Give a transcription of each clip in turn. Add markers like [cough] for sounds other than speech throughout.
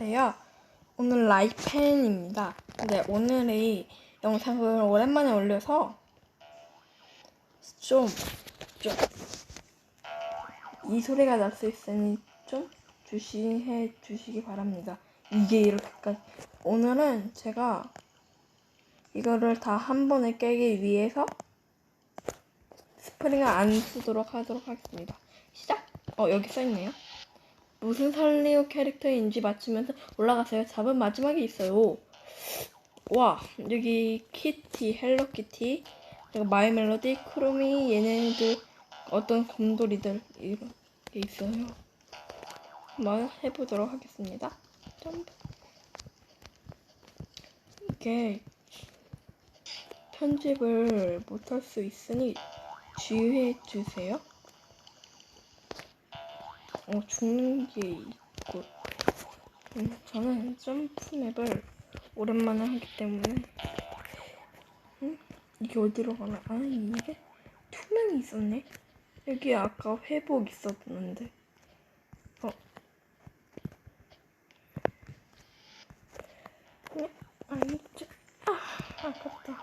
안녕하세요. 오늘 라이펜입니다. 근데 오늘의 영상을 오랜만에 올려서 좀, 좀, 이 소리가 날 수 있으니 좀 주시해 주시기 바랍니다. 이게 이렇게까지. 오늘은 제가 이거를 다 한 번에 깨기 위해서 스프링을 안 쓰도록 하도록 하겠습니다. 시작! 어, 여기 써있네요. 무슨 설리오 캐릭터인지 맞추면서 올라가세요. 답은 마지막에 있어요. 와, 여기 키티, 헬로키티, 마이 멜로디, 크로미, 얘네들 어떤 곰돌이들 이렇게 있어요. 한번 해보도록 하겠습니다. 점프. 이게 편집을 못할 수 있으니 주의해 주세요. 어, 죽는 게 있고. 음, 저는 점프맵을 오랜만에 하기 때문에. 음? 이게 어디로 가나? 아, 이게 투명이 있었네? 여기 아까 회복 있었는데. 어. 네? 아니죠. 아, 아깝다.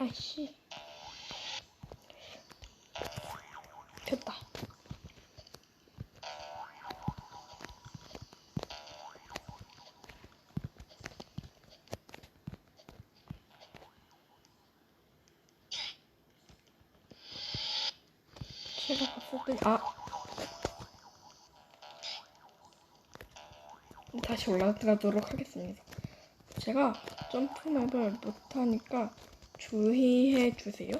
아이씨. 됐다. 제가 봤을 때, 아. 다시 올라가도록 하겠습니다. 제가 점프맵을 못하니까 주의해 주세요.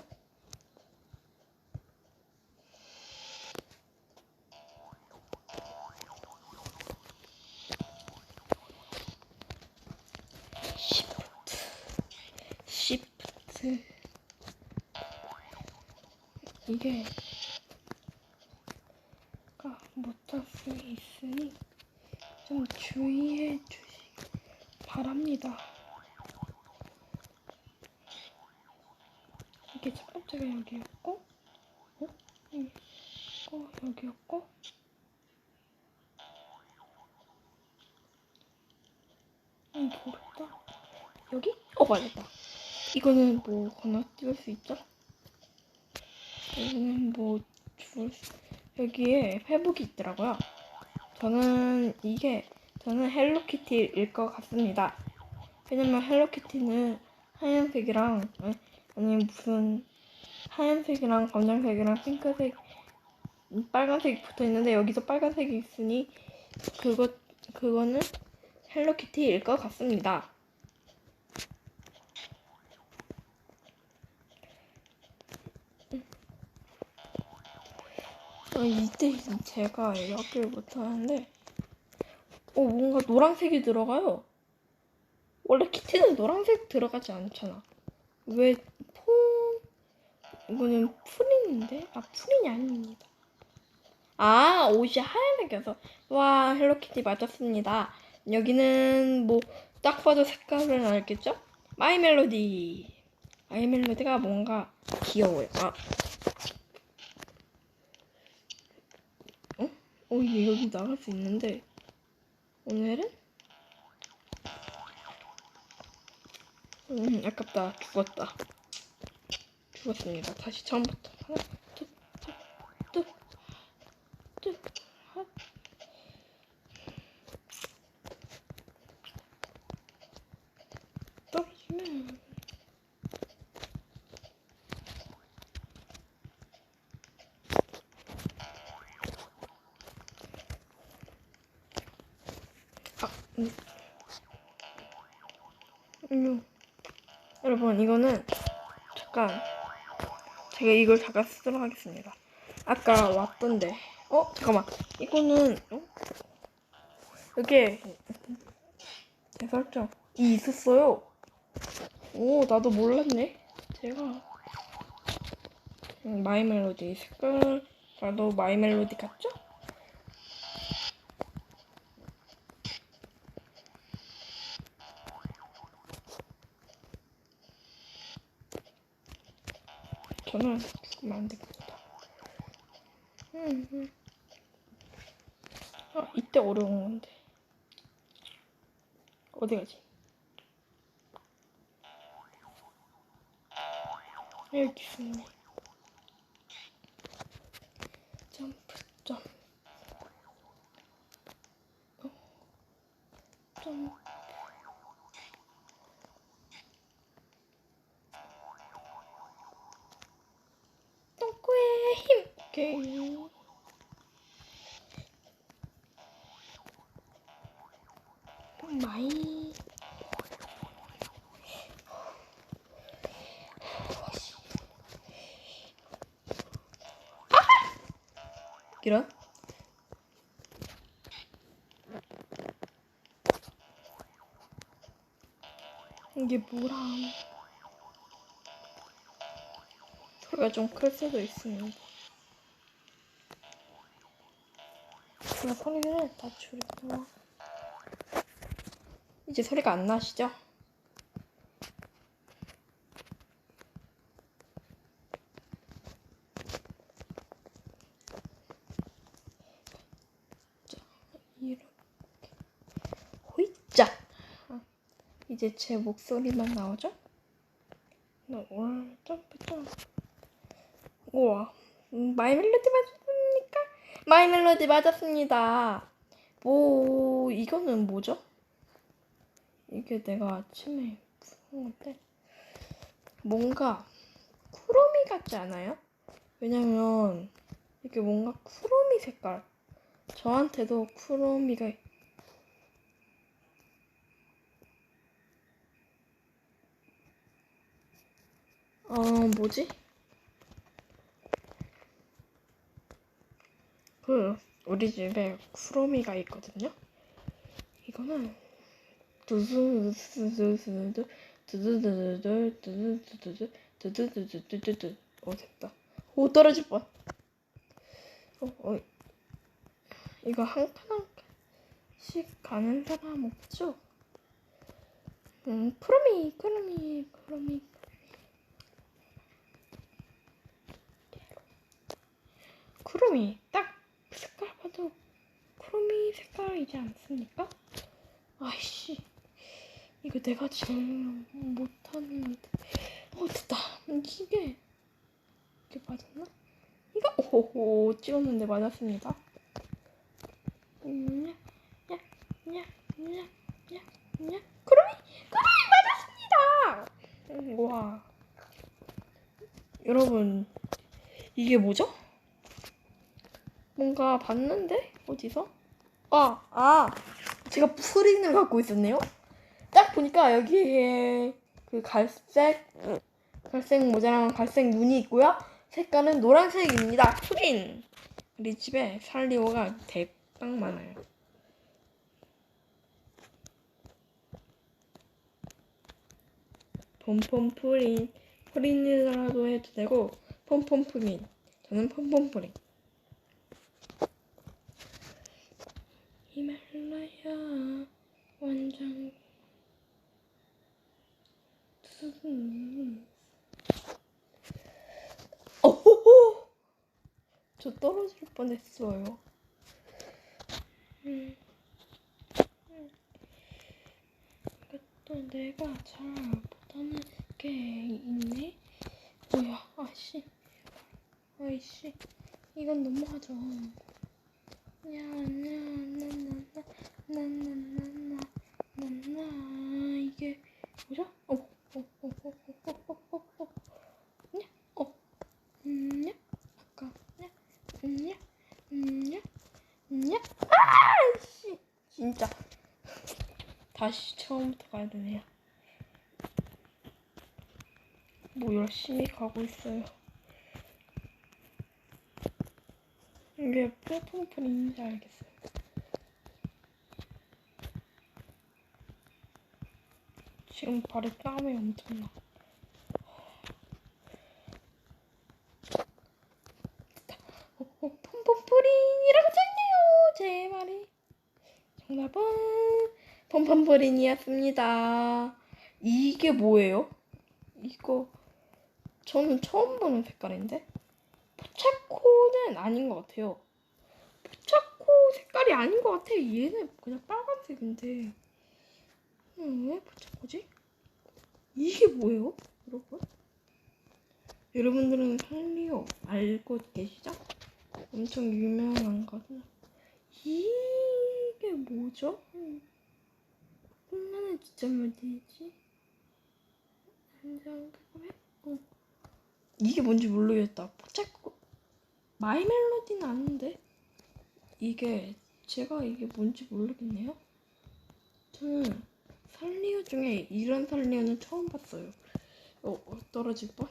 시프트, 시프트. 이게 가 못할 수 있으니 좀 주의해 주시기 바랍니다. 이게 첫 번째가 여기였고, 어? 여기, 어, 여기였고, 음, 모르겠다. 여기? 어, 맞았다. 이거는 뭐, 건너뛸 수 있죠? 여기는 뭐, 줄, 수- 여기에 회복이 있더라고요. 저는 이게, 저는 헬로키티일 것 같습니다. 왜냐면 헬로키티는 하얀색이랑, 에, 아니 무슨 하얀색이랑 검정색이랑 핑크색 음, 빨간색이 붙어 있는데 여기서 빨간색이 있으니 그거 그거는 헬로키티일 것 같습니다. 어, 이때 제가 이야기를 못하는데 어 뭔가 노란색이 들어가요. 원래 키티는 노란색 들어가지 않잖아. 왜 폼? 이거는 풀인데? 아 풀이 아닙니다. 아 옷이 하얀색이어서 와 헬로키티 맞았습니다. 여기는 뭐 딱 봐도 색깔은 알겠죠? 마이 멜로디. 마이 멜로디가 뭔가 귀여워요. 아. 어? 어 이게 여기 나갈 수 있는데 오늘은? 음 아깝다 죽었다. 죽었습니다. 다시 처음부터 하나, 둘, 셋, 둘, 둘, 하나. 떨어지면 아, 음. 음. 여러분 이거는 잠깐 제가 이걸 잠깐 쓰도록 하겠습니다. 아까 왔던데. 어 잠깐만. 이거는 어? 이게 제 설정 이 있었어요. 오 나도 몰랐네. 제가 음, 마이 멜로디 색깔 나도 마이 멜로디 같죠? 저는 죽으면 안. 음, 음. 아, 이때 어려운 건데. 어디 가지? 여기 있네. 점프, 점. 어. 점. 똥꼬의 힘. 오케이. 마이. 이런? 이게 뭐람? 소리가 좀 클 수도 있습니다. 제가 소리를 다 줄였구나. 이제 소리가 안 나시죠? 자, 이렇게 호이자. 아, 이제 제 목소리만 나오죠? 나올 점프 점프. 우와, 음, 마이 멜로디 맞았습니까? 마이 멜로디 맞았습니다. 뭐 이거는 뭐죠? 이게 내가 아침에 푸는 건데 뭔가 쿠로미 같지 않아요? 왜냐면 이게 뭔가 쿠로미 색깔 저한테도 쿠로미가 어 뭐지? 그 우리 집에 쿠로미가 있거든요. 이거는 두두두두두두 두두두두두 두두두두 두 두두두두두두 어 됐다. 오 떨어질 뻔. 어, 어 이거 한 칸 한 칸씩 가는 사람 없죠? 음 쿠로미 쿠로미 쿠로미 쿠로미 딱 색깔이지 않습니까? 아이씨 이거 내가 제일 못하는 어 됐다 이게 이게 맞았나? 이거 오호 찍었는데 맞았습니다 냐, 냐, 냐, 냐, 냐, 냐. 쿠로미 쿠로미 맞았습니다 음, 와 여러분 이게 뭐죠? 뭔가 봤는데 어디서? 아, 아, 제가 프린을 갖고 있었네요. 딱 보니까 여기에 그 갈색 갈색 모자랑 갈색 눈이 있고요. 색깔은 노란색입니다. 프린. 우리 집에 살리오가 대빵 많아요. 폼폼 프린. 프린이라도 해도 되고 폼폼 프린. 저는 폼폼 프린. 히말라야 완전 오호호 저 떨어질 뻔했어요. 음. 이것도 내가 잘 못하는 게 있네. 뭐야, 아씨, 아이씨, 이건 너무하죠. 야냐나나나나나나나 이게 뭐죠? 어, 어, 어, 어, 어, 어, 어, 어, 어, 냐, 어, 음, 냐, 아까, 냐, 음, 냐, 음, 냐, 음, 냐, 아씨, 진짜 다시 처음부터 가야 되네요. 뭐 열심히 가고 있어요. 이게 뽀뽀풀인지 알겠어요. 지금 발에 땀이 엄청나. pompompu린이라고 써있네요. 제 말이. 정답은 pompompu린이었습니다. 이게 뭐예요? 이거 저는 처음 보는 색깔인데? 포차코 포차코는 아닌 것 같아요. 포차코 색깔이 아닌 것 같아. 얘는 그냥 빨간색인데. 음, 왜 포차코지? 이게 뭐예요, 여러분? 여러분들은 살리오 알고 계시죠? 엄청 유명한 거는 이게 뭐죠? 혼란의 지점은 어디지? 한장 어. 이게 뭔지 모르겠다. 포차코 마이 멜로디는 아는데 이게 제가 이게 뭔지 모르겠네요. 저는 살리오 중에 이런 살리오는 처음 봤어요. 어, 어, 떨어질 뻔.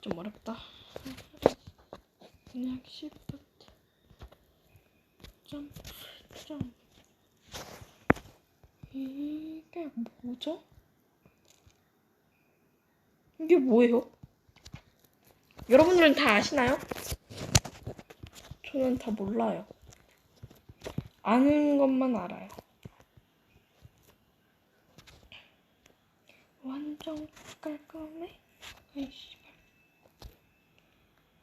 좀 어렵다. 그냥 시프트 점프 점프 이게 뭐죠? 이게 뭐예요? 여러분들은 다 아시나요? 저는 다 몰라요. 아는 것만 알아요. 완전 깔끔해? 아이씨.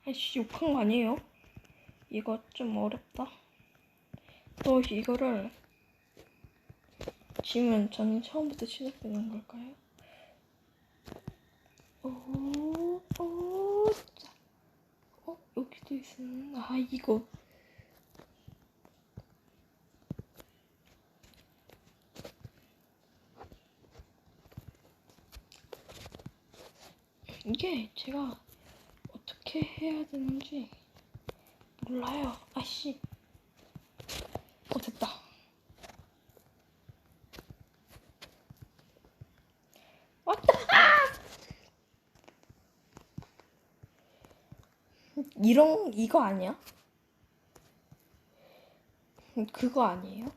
아이씨, 욕한 거 아니에요? 이거 좀 어렵다. 또 이거를 지면 저는 처음부터 시작되는 걸까요? 오, 오, 자. 어, 여기도 있었나? 아, 이거. 이게 제가 어떻게 해야 되는지 몰라요. 아씨. 어, 됐다. 왔다! 아! 이런, 이거 아니야? 그거 아니에요?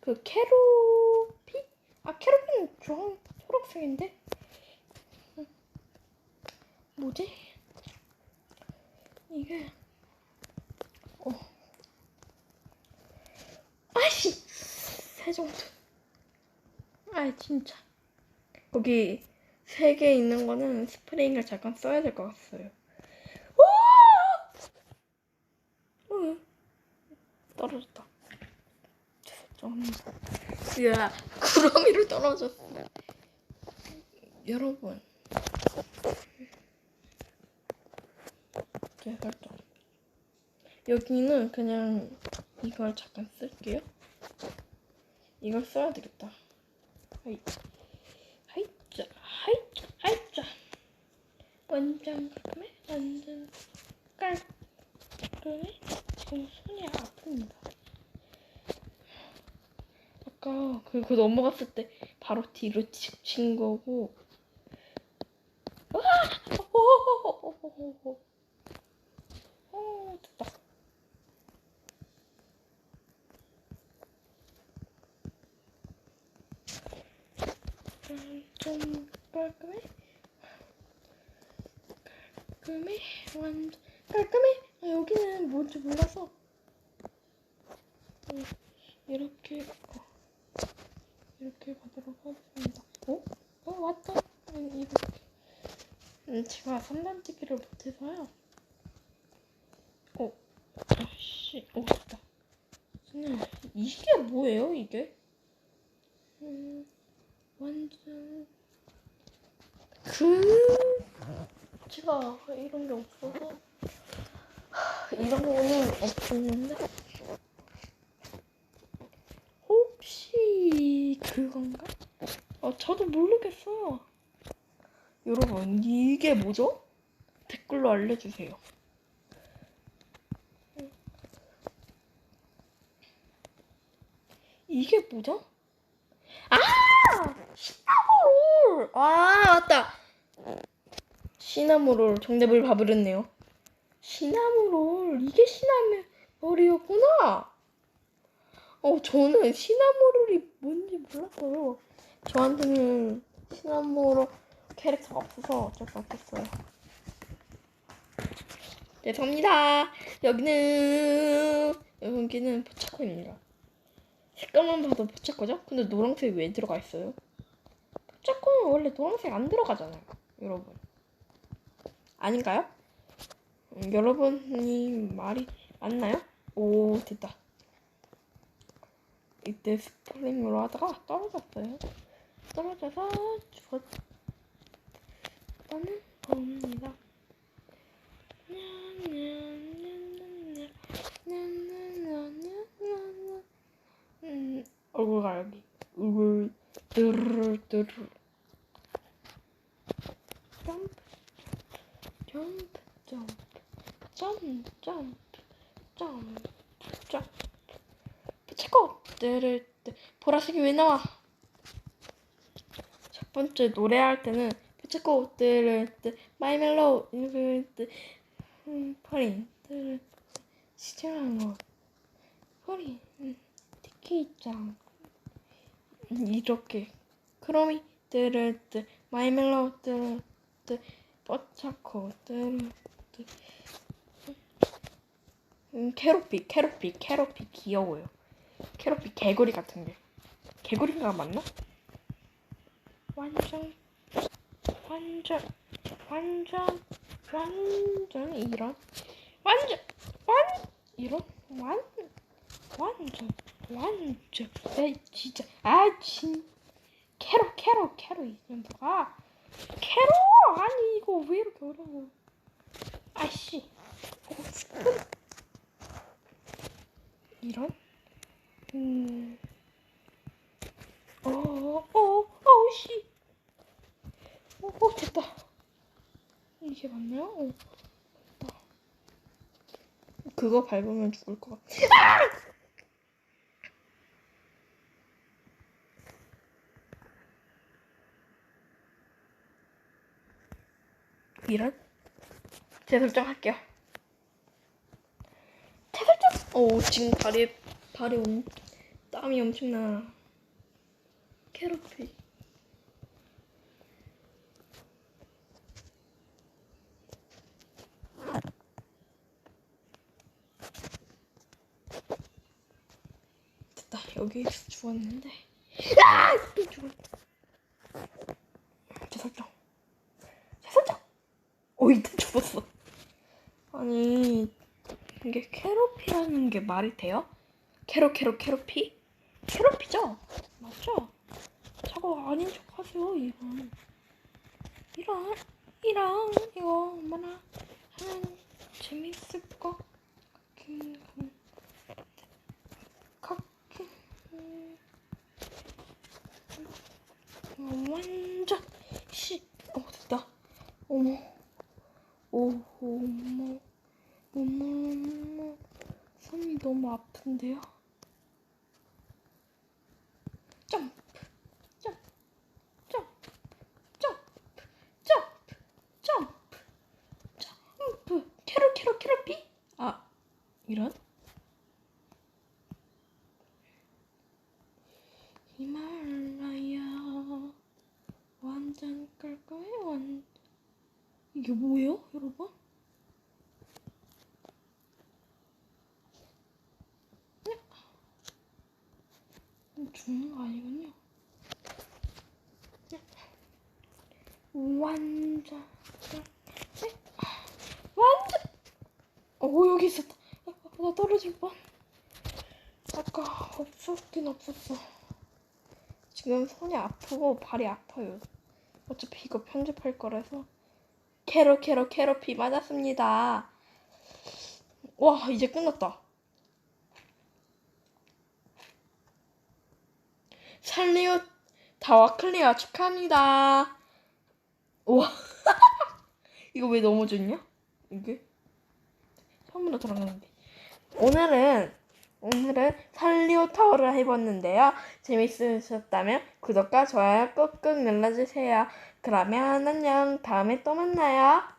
그 캐로피? 아 캐로피는 주황 초록색인데? 뭐지? 이게 어 아씨 세 정도 아 진짜 거기 세 개 있는 거는 스프링을 잠깐 써야 될 것 같아요. 오! 어, 떨어졌다. 죄송합니다. 야 구름 위로 떨어졌어. 여러분. 제가 좀 여기는 그냥 이걸 잠깐 쓸게요. 이걸 써야 되겠다. 하이 하이자 하이자 완전 깔끔해 완전 깔끔해 지금 손이 아픕니다 아까 그거 넘어갔을 때 바로 뒤로 치- 친 거고 아! 오호호호호호호. 어, 됐다. 음, 좀 깔끔해? 깔끔해? 완전 깔끔해? 아, 여기는 뭔지 몰라서 음, 이렇게 어, 이렇게 가도록 하겠습니다. 어? 어 왔다. 아니, 이렇게. 음, 제가 3단 찍기를 못해서요. 어, 아씨, 오 됐다. 음, 이게 뭐예요, 이게? 음, 완전 그 제가 이런 게 없어서 하, 이런 거는 없었는데 혹시 그건가? 어, 저도 모르겠어요. 여러분 이게 뭐죠? 댓글로 알려주세요. 이게 뭐죠? 아! 시나모롤! 아, 맞다. 시나모롤 정답을 봐버렸네요. 시나모롤 이게 시나모롤이었구나. 어, 저는 시나모롤이 뭔지 몰랐어요. 저한테는 시나모롤 캐릭터가 없어서 어쩔 수 없겠어요. 죄송합니다. 여기는 여기는 포차코입니다. 색깔만 봐도 포차코죠? 근데 노란색이 왜 들어가 있어요? 포차코는 원래 노란색 안 들어가잖아요. 여러분. 아닌가요? 음, 여러분이 말이 맞나요? 오, 됐다. 이때 스프링으로 하다가 떨어졌어요. 떨어져서 죽었다는 겁니다. 음, 얼굴 가르기. 얼굴, 드르르, 드르르. 점프, 점프, 점프, 점프, 점프, 점프, 점프. 뜨를, 뜨. 보라색이 왜 나와? 첫 번째 노래할 때는 붙이고, 뜨를, 뜨. 마이 멜로우, 뜨. 음, 퍼린, 뜨를, 뜨. 시원한 거. 퍼린, 음, 티키짱. 음, 이렇게. 크로미, 뜨를, 뜨. 마이 멜로우, 뜨를, 뜨. 뽀차코, 뜨를, 뜨. 음, 캐로피, 캐로피, 캐로피 귀여워요. 캐로피 개구리 같은 게. 개구리가 맞나? 완전, 완전, 완전, 완전 이런, 완전, 완 이런, 완, 완전, 완전. 에 진짜, 아 진, 캐로, 캐로, 캐로 이 녀석아, 캐로 아니 이거 왜 이렇게 어려워? 아씨. 이런. 음. 어, 어, 어, 씨. 어, 어, 됐다. 이게 맞나요? 어, 됐다. 그거 밟으면 죽을 것 같아. 이런? 재설정할게요. 재설정! 오, 지금 발이, 발이 엄, 땀이 엄청나. 캐로피. 됐다. 여기 죽었는데. 아! 또 죽었다. 재설정. 재설정! 오, 이때 죽었어. 아니, 이게 캐로피라는 게 말이 돼요? 캐로, 캐로, 캐로피? 캐로피죠? 맞죠? 자꾸 아닌 척 하세요, 이런. 이런, 이런, 이거 얼마나 하면 재밌을 것 같긴 한- 같긴, 음, 음, 완전, 씨, 어, 됐다. 어머, 오, 어머, 어머, 어머, 손이 너무 아픈데요? 점프, 점프, 점프, 점프, 점프, 점프, 점프. 캐롤, 캐롤, 캐롤피? 아, 이런? 히말라야 완전 깔끔해 완 이게 뭐예요 여러분? 네. 이거 죽는 거 아니군요 네. 완전 네. 완전 오 여기 있었다 나 떨어질 뻔 아까 없었긴 없었어. 지금 손이 아프고 발이 아파요. 어차피 이거 편집할 거라서. 캐로 캐로 캐로피 맞았습니다. 와 이제 끝났다. 살리오 다와 클리어 축하합니다. 우와. [laughs] 이거 왜 넘어졌냐? 이게? 처음으로 돌아가는데. 오늘은 오늘은 살리오 타워를 해봤는데요. 재밌으셨다면 구독과 좋아요 꾹꾹 눌러주세요. 그러면 안녕. 다음에 또 만나요.